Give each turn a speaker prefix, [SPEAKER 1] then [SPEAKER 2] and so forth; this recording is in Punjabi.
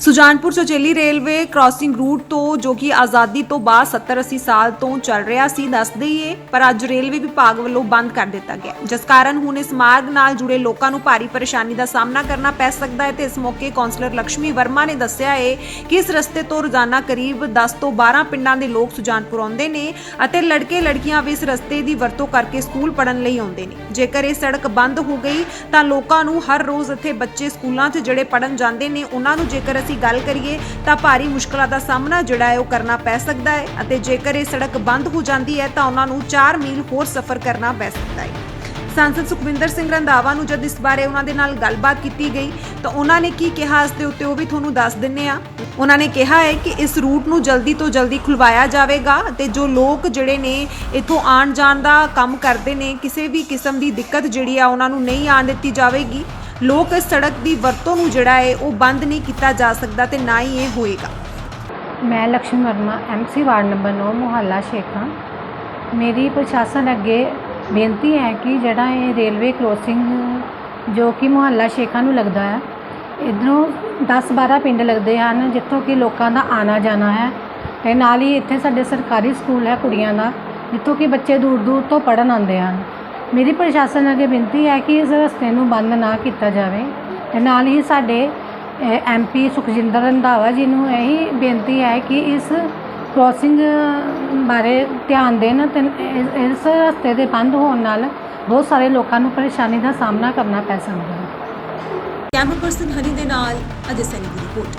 [SPEAKER 1] Sujanpur Chacheli railway crossing route ਤੋਂ ਜੋ ਕਿ ਆਜ਼ਾਦੀ ਤੋਂ ਬਾਅਦ 70-80 ਸਾਲ ਤੋਂ ਚੱਲ ਰਿਹਾ ਸੀ ਦੱਸ ਦਈਏ ਪਰ ਅੱਜ ਰੇਲਵੇ ਵਿਭਾਗ ਵੱਲੋਂ ਬੰਦ ਕਰ ਦਿੱਤਾ ਗਿਆ। ਜਿਸ ਕਾਰਨ ਹੁਣ ਇਸ ਮਾਰਗ ਨਾਲ ਜੁੜੇ ਲੋਕਾਂ ਨੂੰ ਭਾਰੀ ਪਰੇਸ਼ਾਨੀ ਦਾ ਸਾਹਮਣਾ ਕਰਨਾ ਪੈ ਸਕਦਾ ਹੈ ਤੇ ਇਸ ਮੌਕੇ ਕੌਂਸਲਰ ਲక్ష్ਮੀ ਵਰਮਾ ਨੇ ਦੱਸਿਆ ਹੈ ਕਿ ਇਸ ਰਸਤੇ ਤੋਂ ਰੋਜ਼ਾਨਾ ਕਰੀਬ 10 ਤੋਂ 12 ਪਿੰਡਾਂ ਦੇ ਲੋਕ ਸੁਜਾਨਪੁਰ ਆਉਂਦੇ ਨੇ ਅਤੇ ਲੜਕੇ ਲੜਕੀਆਂ ਵੀ ਇਸ ਰਸਤੇ ਦੀ ਵਰਤੋਂ ਕਰਕੇ ਸਕੂਲ ਪੜ੍ਹਨ ਲਈ ਆਉਂਦੇ ਨੇ। ਜੇਕਰ ਇਹ ਸੜਕ ਬੰਦ ਹੋ ਗਈ ਤਾਂ ਲੋਕਾਂ ਨੂੰ ਹਰ ਰੋਜ਼ ਇੱਥੇ ਬੱਚੇ ਸਕੂਲਾਂ 'ਚ ਜਿਹੜੇ ਪੜ੍ਹਨ ਜਾਂਦੇ ਨੇ, ਉਹਨਾਂ ਨੂੰ ਜੇਕਰ ਅਸੀਂ ਗੱਲ ਕਰੀਏ ਤਾਂ ਭਾਰੀ ਮੁਸ਼ਕਲਾਂ ਦਾ ਸਾਹਮਣਾ ਜਿਹੜਾ ਹੈ ਉਹ ਕਰਨਾ ਪੈ ਸਕਦਾ ਹੈ ਅਤੇ ਜੇਕਰ ਇਹ ਸੜਕ ਬੰਦ ਹੋ ਜਾਂਦੀ ਹੈ ਤਾਂ ਉਹਨਾਂ ਨੂੰ 4 ਮੀਲ ਹੋਰ ਸਫ਼ਰ ਕਰਨਾ ਪੈ ਸਕਦਾ ਹੈ। ਸੰਸਦ ਸੁਖਵਿੰਦਰ ਸਿੰਘ ਰੰਧਾਵਾ ਨੂੰ ਜਦ ਇਸ ਬਾਰੇ ਉਹਨਾਂ ਦੇ ਨਾਲ ਗੱਲਬਾਤ ਕੀਤੀ ਗਈ ਤਾਂ ਉਹਨਾਂ ਨੇ ਕੀ ਕਿਹਾ ਇਸ ਦੇ ਉੱਤੇ ਉਹ ਵੀ ਤੁਹਾਨੂੰ ਦੱਸ ਦਿੰਨੇ ਆ ਉਹਨਾਂ ਨੇ ਕਿਹਾ ਹੈ ਕਿ ਇਸ ਰੂਟ ਨੂੰ ਜਲਦੀ ਤੋਂ ਜਲਦੀ ਖੁਲਵਾਇਆ ਜਾਵੇਗਾ ਅਤੇ ਜੋ ਲੋਕ ਜਿਹੜੇ ਨੇ ਇੱਥੋਂ ਆਉਣ ਜਾਣ ਦਾ ਕੰਮ ਕਰਦੇ ਨੇ, ਕਿਸੇ ਵੀ ਕਿਸਮ ਦੀ ਦਿੱਕਤ ਜਿਹੜੀ ਆ ਉਹਨਾਂ ਨੂੰ ਨਹੀਂ ਆਉਣ ਦਿੱਤੀ ਜਾਵੇਗੀ। ਲੋਕ ਸੜਕ ਦੀ ਵਰਤੋਂ ਨੂੰ ਜਿਹੜਾ ਹੈ ਉਹ ਬੰਦ ਨਹੀਂ ਕੀਤਾ ਜਾ ਸਕਦਾ ਤੇ ਨਾ ਹੀ ਇਹ ਹੋਏਗਾ।
[SPEAKER 2] ਮੈਂ Lakshmi Varma MC ward number 9 ਮੁਹੱਲਾ ਸ਼ੇਖਾਂ। ਮੇਰੀ ਪ੍ਰਸ਼ਾਸਨ ਅੱਗੇ ਬੇਨਤੀ ਹੈ ਕਿ ਜਿਹੜਾ ਇਹ ਰੇਲਵੇ ਕ੍ਰੋਸਿੰਗ ਜੋ ਕਿ ਮੁਹੱਲਾ ਸ਼ੇਖਾਂ ਨੂੰ ਲੱਗਦਾ ਹੈ, ਇਧਰੋਂ 10-12 ਪਿੰਡ ਲੱਗਦੇ ਹਨ ਜਿੱਥੋਂ ਕਿ ਲੋਕਾਂ ਦਾ ਆਣਾ ਜਾਣਾ ਹੈ। ਤੇ ਨਾਲ ਹੀ ਇੱਥੇ ਸਾਡੇ ਸਰਕਾਰੀ ਸਕੂਲ ਹੈ ਕੁੜੀਆਂ ਦਾ, ਜਿੱਥੋਂ ਕਿ ਬੱਚੇ ਦੂਰ-ਦੂਰ ਤੋਂ ਪੜਨ ਆਉਂਦੇ ਹਨ। ਮੇਰੀ ਪ੍ਰਸ਼ਾਸਨ ਅੱਗੇ ਬੇਨਤੀ ਹੈ ਕਿ ਇਸ ਰਸਤੇ ਨੂੰ ਬੰਦ ਨਾ ਕੀਤਾ ਜਾਵੇ ਤੇ ਨਾਲ ਹੀ ਸਾਡੇ ਐਮਪੀ ਸੁਖਜਿੰਦਰ ਰੰਧਾਵਾ ਜੀ ਨੂੰ ਇਹੀ ਬੇਨਤੀ ਹੈ ਕਿ ਇਸ ਕ੍ਰੋਸਿੰਗ ਬਾਰੇ ਧਿਆਨ ਦੇਣ ਤੇ ਇਸ- ਰਸਤੇ ਦੇ ਬੰਦ ਹੋਣ ਨਾਲ ਬਹੁਤ ਸਾਰੇ ਲੋਕਾਂ ਨੂੰ ਪਰੇਸ਼ਾਨੀ ਦਾ ਸਾਹਮਣਾ ਕਰਨਾ ਪੈ ਸਕਦਾ ਹੈ।
[SPEAKER 1] ਕੈਮਰਾ ਪਰਸਨ ਹਨੀ ਦੇ ਨਾਲ ਅਜੇ ਸੈਨੀ ਦੀ ਰਿਪੋਰਟ।